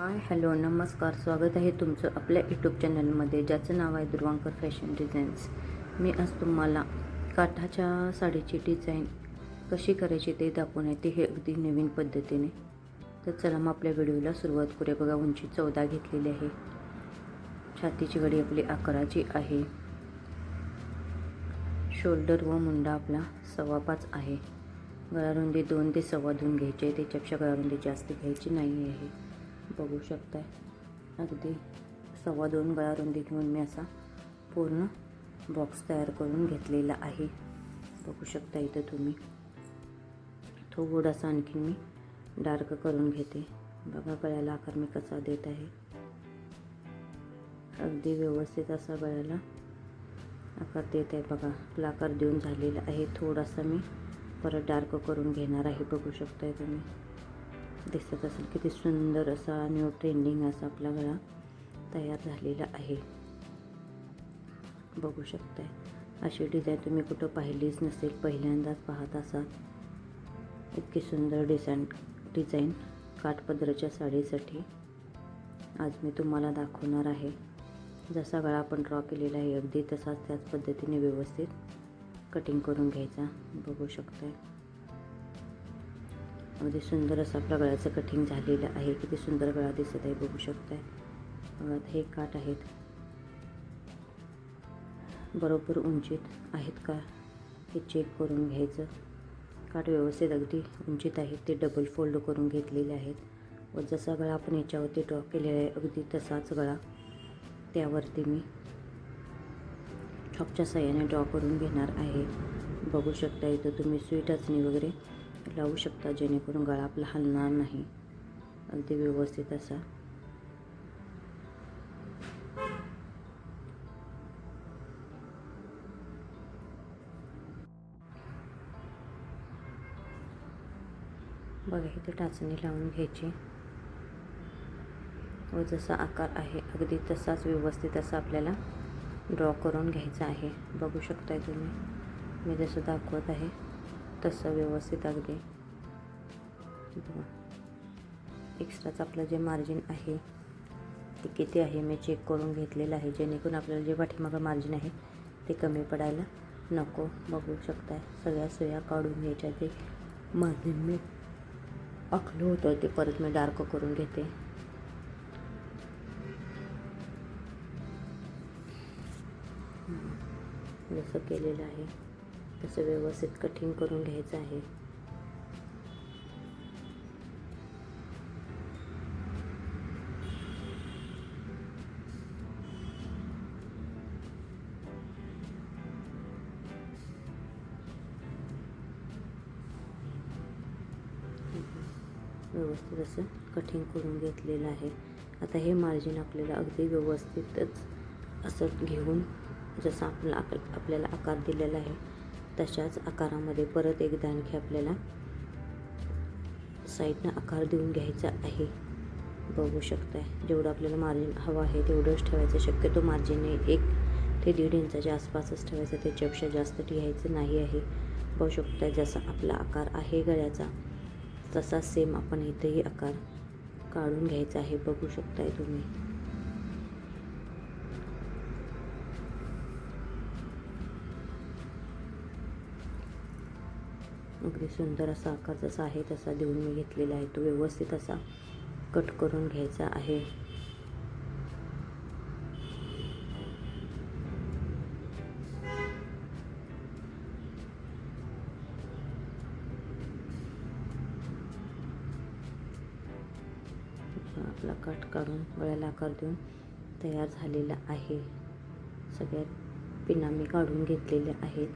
Hi hello नमस्कार. स्वागत आहे तुमचं आपल्या यूट्यूब चॅनलमध्ये ज्याचं नाव आहे दुर्वांकर फॅशन डिझाईन्स मी आज तुम्हाला काठाच्या साडीची डिझाईन कशी करायची ते दाखवून येते हे अगदी नवीन पद्धतीने. तर चला मग आपल्या व्हिडिओला सुरुवात करूया. बघा उंची चौदा घेतलेली आहे. छातीची गडी आपली अकराची आहे. शोल्डर व मुंडा आपला सव्वा पाच आहे. गळारुंदी दोन ते सव्वा दोन घ्यायची आहे. त्याच्यापेक्षा गळारुंदी जास्त घ्यायची नाही आहे बघू शकताय. अगदी सव्वा दोन गळारुंदी घेऊन मी असा पूर्ण बॉक्स तयार करून घेतलेला आहे. बघू शकता इथं तुम्ही. थोडासा आणखी मी डार्क करून घेते. बघा गळ्याला आकार मी कसा देत आहे. अगदी व्यवस्थित असा गळ्याला आकार देत आहे बघा. आपला आकार देऊन झालेला आहे. थोडासा मी परत डार्क करून घेणार आहे. बघू शकताय तुम्ही. दिसत असेल. किती सुंदर असा न्यू ट्रेंडिंग असा आपला गळा तयार झालेला आहे. बघू शकताय. अशी डिझाईन तुम्ही कुठं पाहिलीच नसेल. पहिल्यांदाच पाहत असाल. इतकी सुंदर डिझाईन डिझाईन काठपदराच्या साडीसाठी. आज मी तुम्हाला दाखवणार आहे. जसा गळा आपण ड्रॉ केलेला आहे अगदी तसाच त्याच पद्धतीने व्यवस्थित कटिंग करून घ्यायचा. बघू शकताय. अगदी सुंदर असं आपल्या गळ्याचं कटिंग झालेलं आहे. किती सुंदर गळा दिसत आहे बघू शकताय. गळ्यात हे काठ आहेत. बरोबर उंचीत आहेत का? हे चेक करून घ्यायचं. काठ व्यवस्थित अगदी उंचीत आहेत. ते डबल फोल्ड करून घेतलेले आहेत. व जसा गळा आपण याच्यावरती ड्रॉ केलेला आहे अगदी तसाच गळा त्यावरती मी चॉकच्या साह्याने ड्रॉ करून घेणार आहे. बघू शकता इथं तुम्ही सुई टचणी वगैरे लावू शकता जेणेकरून गळा आपला हलणार नाही. अगदी व्यवस्थित असा. बघा इथे टाचणी लावून घ्यायची. व जसा आकार आहे अगदी तसाच व्यवस्थित असा आपल्याला ड्रॉ करून घ्यायचा आहे. बघू शकताय तुम्ही. मी जसं दाखवत आहे तसं व्यवस्थित अगदी. बघा. एक्स्ट्राचं आपलं जे मार्जिन आहे ते किती आहे मी चेक करून घेतलेलं आहे. जेणेकरून आपल्याला जे पाठीमागं मार्जिन आहे ते कमी पडायला नको. बघू शकताय. सगळ्या सोया काढून घ्यायच्या ते. मार्जिन मी आखलं होतं ते परत मी डार्क करून घेते. जसं केलेलं आहे. तसं व्यवस्थित कटिंग करून घ्यायचं आहे. व्यवस्थित असं कटिंग करून घेतलेलं आहे. आता हे मार्जिन आपल्याला अगदी व्यवस्थितच असं घेऊन जसं आपला आकार आपल्याला आकार दिलेला आहे तशाच आकारामध्ये परत एकदा आणखी आपल्याला साईडनं आकार देऊन घ्यायचा आहे. बघू शकताय. जेवढं आपल्याला मार्जिन हवं आहे तेवढंच ठेवायचं. शक्यतो मार्जिनने एक ते दीड इंचाच्या आसपासच ठेवायचं. त्याच्यापेक्षा जास्त ठेवायचं नाही आहे. बघू शकताय जसा आपला आकार आहे गळ्याचा तसा सेम आपण इथेही आकार काढून घ्यायचा आहे. बघू शकताय तुम्ही. अगदी सुंदर असा आकार जसा आहे तसा देऊन मी घेतलेला आहे. तो व्यवस्थित असा कट करून घ्यायचा आहे. आपला कट काढून गळ्याला आकार देऊन तयार झालेला आहे. सगळ्या पिना मी काढून घेतलेल्या आहेत.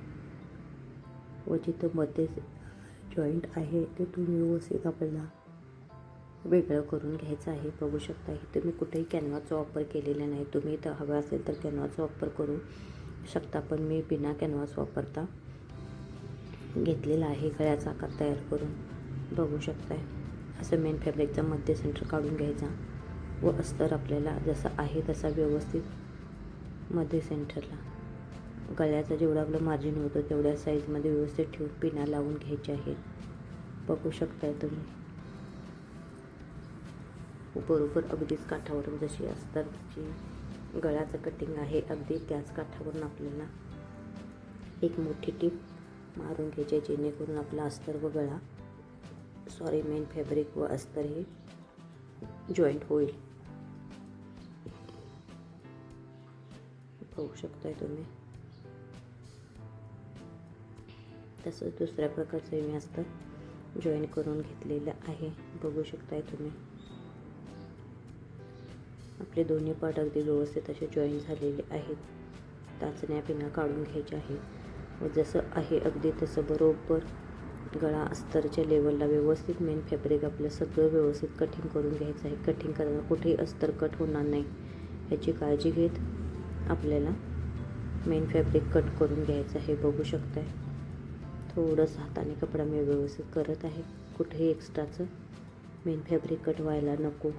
व जिथं मध्येच जॉईंट आहे ते तुम्ही व्यवस्थित आपल्याला वेगळं करून घ्यायचं आहे. बघू शकता इथे मी कुठेही कॅनव्हाचा वापर केलेला नाही. तुम्ही इथं हवं असेल तर कॅनव्हाचा वापर करू शकता पण मी बिना कॅनव्हास वापरता घेतलेला आहे. गळ्याचा आकार तयार करून बघू शकताय. असं मेन फॅब्रिकचा मध्य सेंटर काढून घ्यायचा. व अस्तर आपल्याला जसा आहे तसा व्यवस्थित मध्ये सेंटरला गळ्याचं जेवढं आपलं मार्जिन होतं तेवढ्या साईजमध्ये व्यवस्थित ठेवून पिना लावून घ्यायचे आहेत. बघू शकताय तुम्ही. बरोबर अगदीच काठावरून जशी असतात जी गळ्याचं कटिंग आहे अगदी त्याच काठावरून आपल्याला एक मोठी टीप मारून घ्यायची आहे, जेणेकरून आपला अस्तर व गळा सॉरी मेन फॅब्रिक व अस्तर हे जॉईंट होईल. बघू शकताय तुम्ही. तसंच दुसऱ्या प्रकारचं मी अस्तर जॉईन करून घेतलेलं आहे. बघू शकताय तुम्ही. आपले दोन्ही पार्ट अगदी व्यवस्थित असे जॉईन झालेले आहेत. टाचण्या पिना काढून घ्यायच्या आहेत. व जसं आहे अगदी तसं बरोबर गळा अस्तरच्या लेवलला व्यवस्थित मेन फॅब्रिक आपलं सगळं व्यवस्थित कटिंग करून घ्यायचं आहे. कटिंग करताना कुठेही अस्तर कट होणार नाही. ह्याची काळजी घेत आपल्याला मेन फॅब्रिक कट करून घ्यायचं आहे. बघू शकताय. थोडंसं हाताने कपडा मी व्यवस्थित करत आहे. कुठेही एक्स्ट्राचं मेन फॅब्रिक कट व्हायला नको.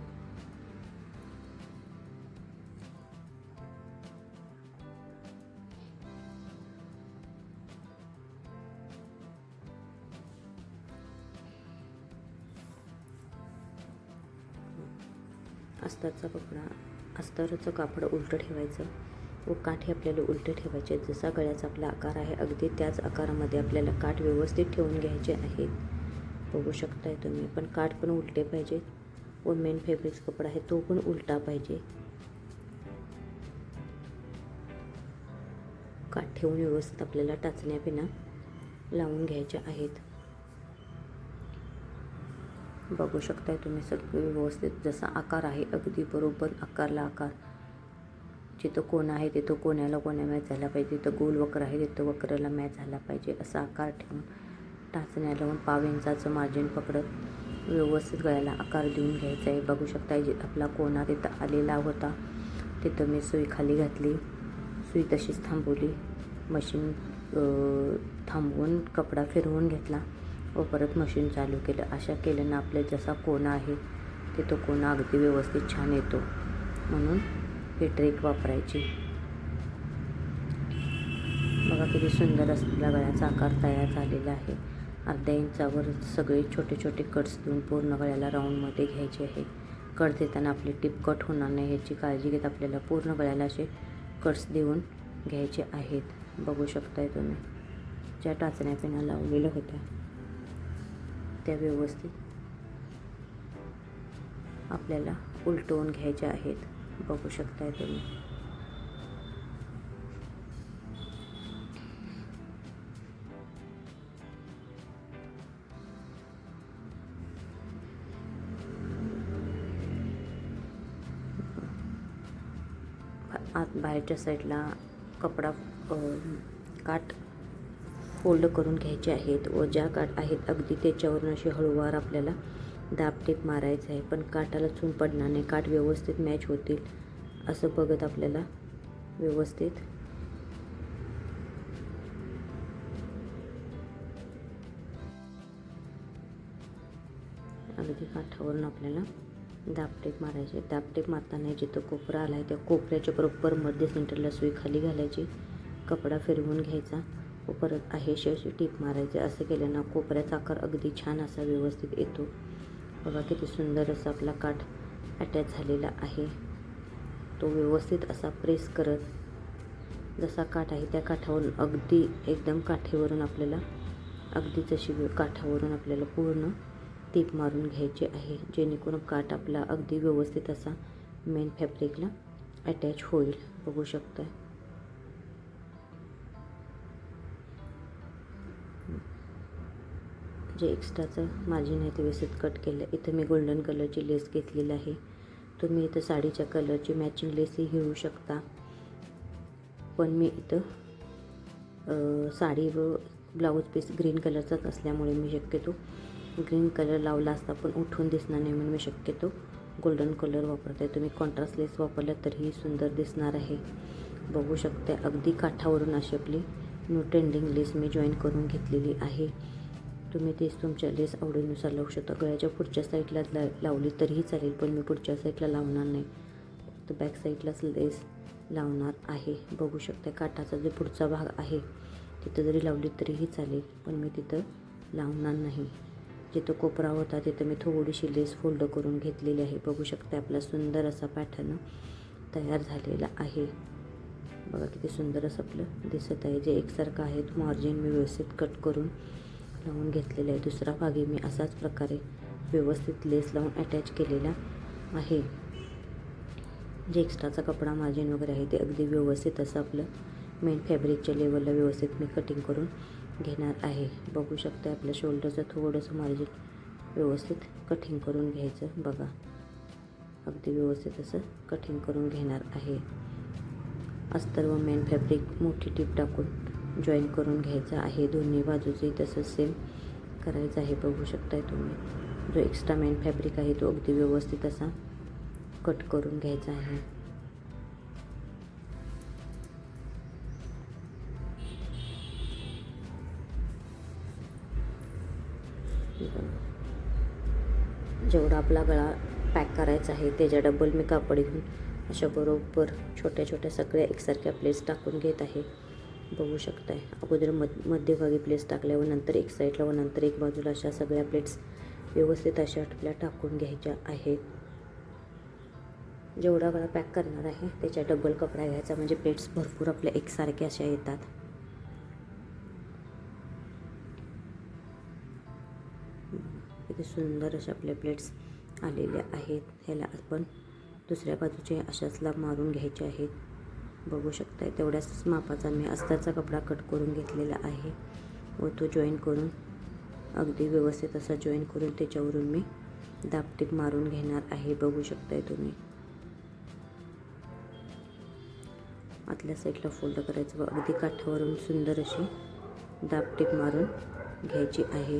अस्तरचा कपडा अस्तरचं कापड उलटं ठेवायचं. व काठ हे आपल्याला उलटे ठेवायचे आहेत. जसा गळ्याचा आपला आकार आहे अगदी त्याच आकारामध्ये आपल्याला काठ व्यवस्थित ठेवून घ्यायचे आहेत. बघू शकताय तुम्ही पण काठ पण उलटे पाहिजेत व मेन फॅब्रिक्स कपडा आहे तो पण उलटा पाहिजे. काठ ठेवून व्यवस्थित आपल्याला टाचण्या पिना लावून घ्यायच्या आहेत. बघू शकताय तुम्ही सगळं व्यवस्थित जसा आकार आहे अगदी बरोबर आकारला आकार. जिथं कोण आहे तिथं कोण्याला कोण्या मॅच झाला पाहिजे तिथं गोल वक्र आहे तिथं वक्रला मॅच झाला पाहिजे असा आकार ठेवून टाचण्या लावून पाव इंचाचं मार्जिन पकडत व्यवस्थित गळ्याला आकार देऊन घ्यायचा आहे. बघू शकता जे आपला कोणा तिथं आलेला होता तिथं मी सुई खाली घातली सुई तशीच थांबवली मशीन थांबवून कपडा फिरवून घेतला व परत मशीन चालू केलं. अशा केल्यानं आपल्या जसा कोणा आहे तिथं कोणा अगदी व्यवस्थित छान येतो. म्हणून ही ट्रिक वापरायची. बघा किती सुंदर असलेला गळ्याचा आकार तयार झालेला आहे. अर्ध्या इंचावर सगळे छोटे छोटे कट्स देऊन पूर्ण गळ्याला राऊंडमध्ये घ्यायचे आहे. कट देताना आपली टिप कट होणार नाही ह्याची काळजी घेत आपल्याला पूर्ण गळ्याला असे कट्स देऊन घ्यायचे आहेत. बघू शकताय तुम्ही. ज्या टाचण्या पिना लावलेल्या होत्या त्या व्यवस्थित आपल्याला उलटवून घ्यायच्या आहेत. बघू शकताय तुम्ही. आत बाहेरच्या साईडला कपडा काट काठ फोल्ड करून घ्यायचे आहेत व ज्या काठ आहेत अगदी त्याच्यावरून असे हळूवार आपल्याला दाबटेप मारायचं आहे पण काठाला चून पडणार नाही. काठ व्यवस्थित मॅच होतील असं बघत आपल्याला व्यवस्थित. अगदी काठावरून आपल्याला दाबटेप मारायचे दाबटेप मारताना जिथं कोपरा आला आहे त्या कोपऱ्याच्या बरोबर मध्य सेंटरला सुई खाली घालायची. कपडा फिरवून घ्यायचा व परत आहेशी अशी टीप मारायची. असं केल्यानं कोपऱ्याचा आकार अगदी छान असा व्यवस्थित येतो. बघा किती सुंदर असा आपला काठ अटॅच झालेला आहे. तो व्यवस्थित असा प्रेस करत जसा काठ आहे त्या काठावरून अगदी एकदम काठीवरून आपल्याला अगदी जशी काठावरून आपल्याला पूर्ण टीप मारून घ्यायची आहे जेणेकरून काठ आपला अगदी व्यवस्थित असा मेन फॅब्रिकला अटॅच होईल. बघू शकता जे एक्स्ट्राचं मार्जिन आहे ते व्यवस्थित कट केलं. इथं मी गोल्डन कलरची लेस घेतलेली आहे. तुम्ही इथं साडीच्या कलरची मॅचिंग लेसही घेऊ शकता. पण मी इथं साडी व ब्लाऊज पीस ग्रीन कलरचाच असल्यामुळे मी शक्यतो ग्रीन कलर लावला असता पण उठून दिसणार नाही म्हणून मी शक्यतो गोल्डन कलर वापरते तुम्ही कॉन्ट्रास्ट लेस वापरला तरीही सुंदर दिसणार आहे. बघू शकते अगदी काठावरून अशी आपली न्यू ट्रेंडिंग लेस मी जॉईन करून घेतलेली आहे. तुम्ही तेच तुमच्या लेस आवडीनुसार लावू शकता. गळ्याच्या पुढच्या साईडला ला लावली तरीही चालेल पण मी पुढच्या साईडला लावणार नाही. फक्त बॅक साईडलाच लेस लावणार आहे. बघू शकता काठाचा जो पुढचा भाग आहे तिथं जरी लावली तरीही चालेल पण मी तिथं लावणार नाही. जिथं कोपरा होता तिथं मी थोडीशी लेस फोल्ड करून घेतलेली आहे. बघू शकता आपला सुंदर असा पॅटर्न तयार झालेला आहे. बघा किती सुंदर असं आपलं दिसत आहे. जे एकसारखं आहे तो मार्जिन मी व्यवस्थित कट करून लावून घेतलेला आहे. दुसरा भागी मी असाच प्रकारे व्यवस्थित लेस लावून अटॅच केलेला आहे. जे एक्स्ट्राचा कपडा मार्जिन वगैरे आहे ते अगदी व्यवस्थित असं आपलं मेन फॅब्रिकच्या लेवलला व्यवस्थित मी कटिंग करून घेणार आहे. बघू शकते आपल्या शोल्डरचं थोडंसं मार्जिन व्यवस्थित कटिंग करून घ्यायचं बघा. अगदी व्यवस्थित असं कटिंग करून घेणार आहे. अस्तर व मेन फॅब्रिक मोठी टीप टाकून जॉईन करून घ्यायचा आहे. दोन्ही बाजूचे तसंच सेम करायचं आहे. बघू शकताय तुम्ही. जो एक्स्ट्रा मेन फॅब्रिक आहे तो अगदी व्यवस्थित असा कट करून घ्यायचा आहे. जेवढा आपला गळा पॅक करायचा आहे त्याच्या डबल मी कापड घेऊन अशा बरोबर छोट्या छोट्या सगळ्या एकसारख्या प्लेट्स टाकून घेत आहे. बघू शकताय. अगोदर मध मध्यभागी प्लेट्स टाकल्या व नंतर एक साईडला व नंतर एक बाजूला अशा सगळ्या प्लेट्स व्यवस्थित अशा आपल्या टाकून घ्यायच्या आहेत. जेवढा गळा पॅक करणार आहे त्याच्या डबल कपडा घ्यायचा. म्हणजे प्लेट्स भरपूर आपल्या एकसारख्या अशा येतात. किती सुंदर अशा आपल्या प्लेट्स आलेल्या आहेत. ह्याला आपण दुसऱ्या बाजूचे अशाच लाभ मारून घ्यायचे आहेत. बघू शकताय. तेवढ्याच मापाचा मी अस्ताचा कपडा कट करून घेतलेला आहे व तो जॉईन करून अगदी व्यवस्थित असा जॉईन करून त्याच्यावरून मी दापटीप मारून घेणार आहे. बघू शकताय तुम्ही. आतल्या साईडला फोल्ड करायचं व अगदी काठावरून सुंदर अशी दापटीप मारून घ्यायची आहे.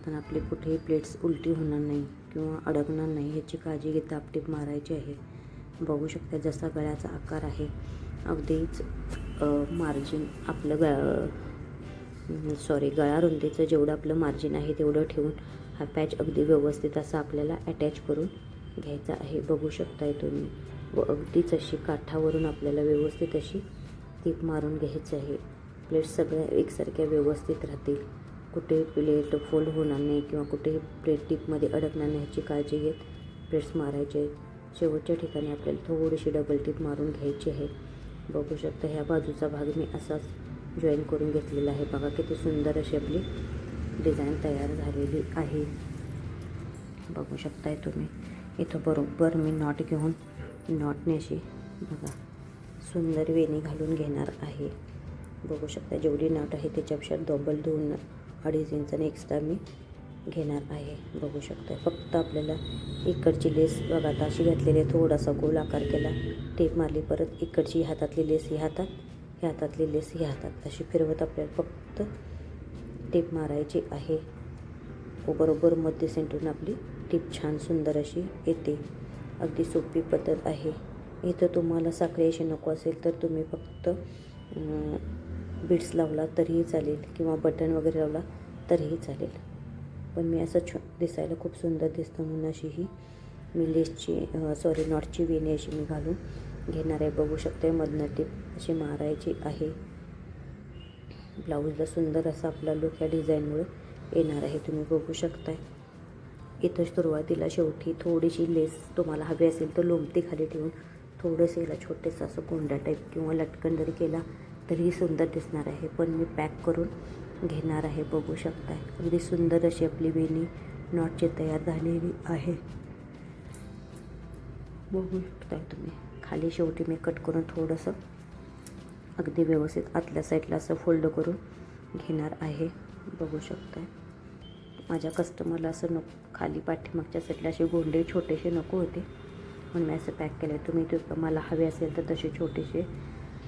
मारताना आपले कुठेही प्लेट्स उलटी होणार नाही किंवा अडकणार नाही ह्याची काळजी घेता आपटीप मारायची आहे. बघू शकता जसा गळ्याचा आकार आहे अगदीच मार्जिन आपलं गळा सॉरी गळा रुंदीचं जेवढं आपलं मार्जिन आहे तेवढं ठेवून हा पॅच अगदी व्यवस्थित असा आपल्याला अटॅच करून घ्यायचा आहे. बघू शकताय तुम्ही. व अगदीच अशी काठावरून आपल्याला व्यवस्थित अशी टीप मारून घ्यायची आहे. प्लेट्स सगळ्या एकसारख्या व्यवस्थित राहतील. कुठे प्लेट फोल्ड होणार नाही किंवा कुठे प्लेट टिपमध्ये अडकणार नाही ह्याची काळजी घेत प्लेट्स मारायचे. शेवटच्या ठिकाणी आपल्याला थोडीशी डबल टिप मारून घ्यायची आहे. बघू शकता ह्या बाजूचा भाग मी असाच जॉईन करून घेतलेला आहे. बघा किती सुंदर अशी आपली डिझाईन तयार झालेली आहे. बघू शकताय तुम्ही. इथं बरोबर मी नॉट घेऊन नॉटने अशी बघा सुंदर वेणी घालून घेणार आहे. बघू शकता जेवढी नॉट आहे त्याच्यापेक्षा डबल दोन अडीच इंचाने एक्स्ट्रा मी घेणार आहे. बघू शकतो फक्त आपल्याला इकडची लेस बघा आता अशी घातलेली आहे थोडासा गोल आकार केला. टेप मारली परत इकडची हातातली लेस ही हातात ह्या हातातली लेस ही हातात. अशी फिरवत आपल्याला फक्त टेप मारायची आहे. हो, बरोबर मध्य सेंटरून आपली टीप छान सुंदर अशी येते. अगदी सोपी पद्धत आहे. इथं तुम्हाला साखळी अशी नको असेल तर तुम्ही फक्त बीट्स लावला तरीही चालेल किंवा बटन वगैरे लावला तरीही चालेल. पण मी असं छ दिसायला खूप सुंदर दिसतं म्हणून अशी ही मी लेसची सॉरी नॉटची वेणी अशी मी घालून घेणार आहे. बघू शकते मधनं टीप अशी मारायची आहे. ब्लाऊजला सुंदर असा आपला लुक या डिझाईनमुळे येणार आहे. तुम्ही बघू शकताय. इथं सुरुवातीला शेवटी थोडीशी लेस तुम्हाला हवी असेल तर लोमती खाली ठेवून थोडंसं याला छोटेसं असं कोंडा टाईप किंवा लटकन जरी केला तरीही सुंदर दिसणार आहे. पण मी पॅक करून घेणार आहे. बघू शकताय. अगदी सुंदर अशी आपली वेणी नॉटची तयार झालेली आहे. बघू शकताय तुम्ही. खाली शेवटी मी कट करून थोडंसं अगदी व्यवस्थित आतल्या साईडला असं फोल्ड करून घेणार आहे. बघू शकताय. माझ्या कस्टमरला असं नको खाली पाठीमागच्या साईडला असे गोंडे छोटेसे नको होते. म्हणून मी असं पॅक केलं आहे तुम्ही तुम्हाला मला हवे असेल तर तसे छोटेसे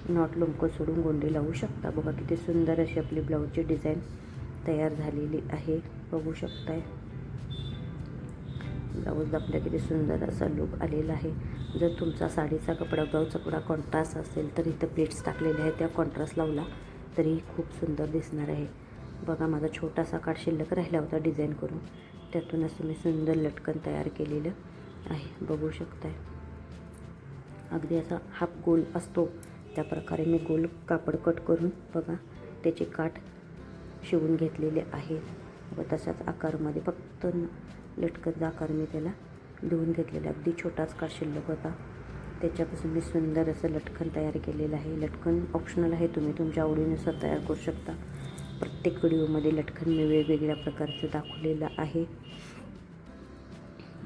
नॉट लोमकं सोडून गोंडी लावू शकता. बघा किती सुंदर अशी आपली ब्लाऊजची डिझाईन तयार झालेली आहे. बघू शकताय. ब्लाऊज आपल्या किती सुंदर असा लुक आलेला आहे. जर तुमचा साडीचा कपडा ब्लाऊजचा कपडा कॉन्ट्रास्ट असेल तर इथं प्लेट्स टाकलेले आहेत. त्या कॉन्ट्रास्ट लावला तरी खूप सुंदर दिसणार आहे. बघा माझा छोटासा काठ शिल्लक राहिला होता डिझाईन करून. त्यातूनच तुम्ही सुंदर लटकन तयार केलेलं आहे. बघू शकताय. अगदी असा हाफ गोल असतो. त्या प्रकारे मी गोल कापड कट करून बघा त्याचे काठ शिवून घेतलेले आहे व तसाच आकारमध्ये फक्त लटकतचा आकार मी त्याला देऊन घेतलेला अगदी छोटाच काठ शिल्लक होता. त्याच्यापासून मी सुंदर असं लटकन तयार केलेलं आहे. लटकन ऑप्शनल आहे तुम्ही तुमच्या आवडीनुसार तयार करू शकता. प्रत्येक व्हिडिओमध्ये लटकन मी वेगवेगळ्या प्रकारचं दाखवलेलं आहे.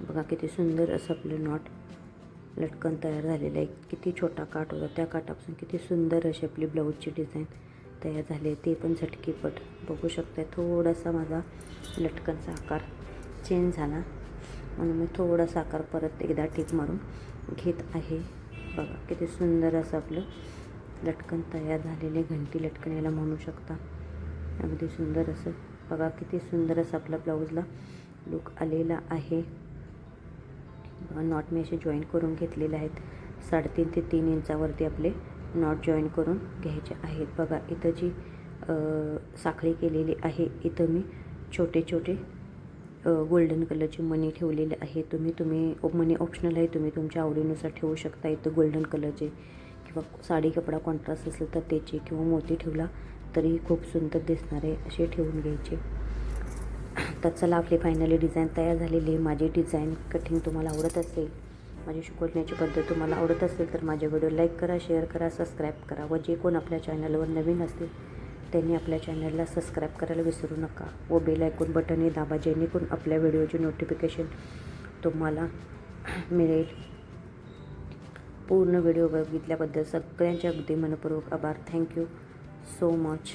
बघा किती सुंदर असं आपलं नॉट लटकन तयार झालेलं आहे. किती छोटा काठ होता त्या काठापासून किती सुंदर अशी आपली ब्लाऊजची डिझाईन तयार झाली आहे. ते पण झटकीपट बघू शकताय. थोडासा माझा लटकनचा आकार चेंज झाला. म्हणून मी थोडासा आकार परत एकदा टीप मारून घेत आहे. बघा किती सुंदर असं आपलं लटकन तयार झालेले घंटी लटकन याला म्हणू शकता. अगदी सुंदर असं. बघा किती सुंदर असं आपल्या ब्लाऊजला लुक आलेला आहे. नॉट मी असे जॉईन करून घेतलेले आहेत. साडेतीन ते तीन इंचावरती आपले नॉट जॉईन करून घ्यायचे आहेत. बघा इथं जी साखळी केलेली आहे इथं मी छोटे छोटे गोल्डन कलरची मनी ठेवलेले आहे. तुम्ही तुम्ही मनी ऑप्शनल आहे तुम्ही तुमच्या आवडीनुसार ठेवू शकता इथं गोल्डन कलरचे किंवा साडी कपडा कॉन्ट्रास्ट असेल तर त्याचे किंवा मोती ठेवला तरी खूप सुंदर दिसणारे असे ठेवून घ्यायचे. तर चला आपली फायनली डिझाईन तयार झालेली आहे. माझी डिझाईन कटिंग तुम्हाला आवडत असेल माझी शिकवण्याची पद्धत तुम्हाला आवडत असेल तर माझे व्हिडिओ लाईक करा शेअर करा सबस्क्राईब करा व जे कोण आपल्या चॅनलवर नवीन असतील त्यांनी आपल्या चॅनलला सबस्क्राईब करायला विसरू नका व बेल आयकॉन बटनही दाबा जेणेकरून आपल्या व्हिडिओची नोटिफिकेशन तुम्हाला मिळेल. पूर्ण व्हिडिओ बघितल्याबद्दल सगळ्यांचे अगदी मनपूर्वक आभार. Thank you so much